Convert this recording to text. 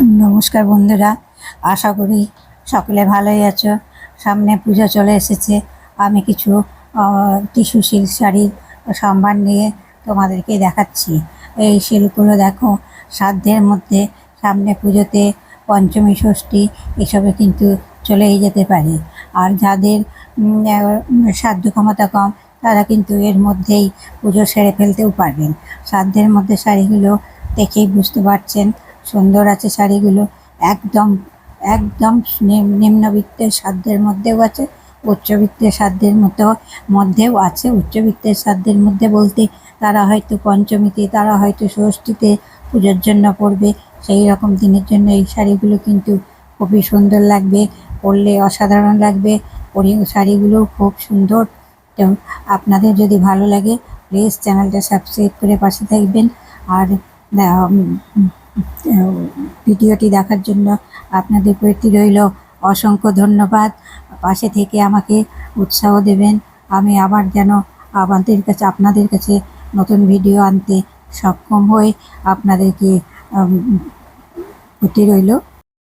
নমস্কার বন্ধুরা, আশা করি সকলে ভালোই আছো। সামনে পুজো চলে এসেছে। আমি কিছু টিস্যু সিল্ক শাড়ির সম্ভার নিয়ে তোমাদেরকে দেখাচ্ছি। এই সিল্কগুলো দেখো, সাধ্যের মধ্যে সামনে পুজোতে পঞ্চমী, ষষ্ঠী এসবে কিন্তু চলেই যেতে পারে। আর যাদের সাধ্য ক্ষমতা কম, তারা কিন্তু এর মধ্যেই পুজো সেরে ফেলতেও পারবেন। সাধ্যের মধ্যে শাড়িগুলো দেখেই বুঝতে পারছেন সুন্দর আছে শাড়িগুলো। একদম একদম নিম- নিম্নবিত্তের সাধ্যের মধ্যেও আছে, উচ্চবিত্তের সাধ্যের মতো মধ্যেও আছে, উচ্চবিত্তের সাধ্যের মধ্যে বলতে তারা হয়তো পঞ্চমীতে, তারা হয়তো ষষ্ঠীতে পুজোর জন্য পরবে সেই রকম দিনের জন্য এই শাড়িগুলো কিন্তু খুবই সুন্দর লাগবে, পরলে অসাধারণ লাগবে। পরি, শাড়িগুলো খুব সুন্দর। আপনাদের যদি ভালো লাগে প্লিজ চ্যানেলটা সাবস্ক্রাইব করে পাশে থাকবেন। আর ভিডিওটি দেখার জন্য আপনাদের প্রতি রইল অসংখ্য ধন্যবাদ। পাশে থেকে আমাকে উৎসাহ দেবেন। আমি আবার যেন আমাদের কাছে, আপনাদের কাছে নতুন ভিডিও আনতে সক্ষম হয়ে আপনাদেরকে প্রতি রইল।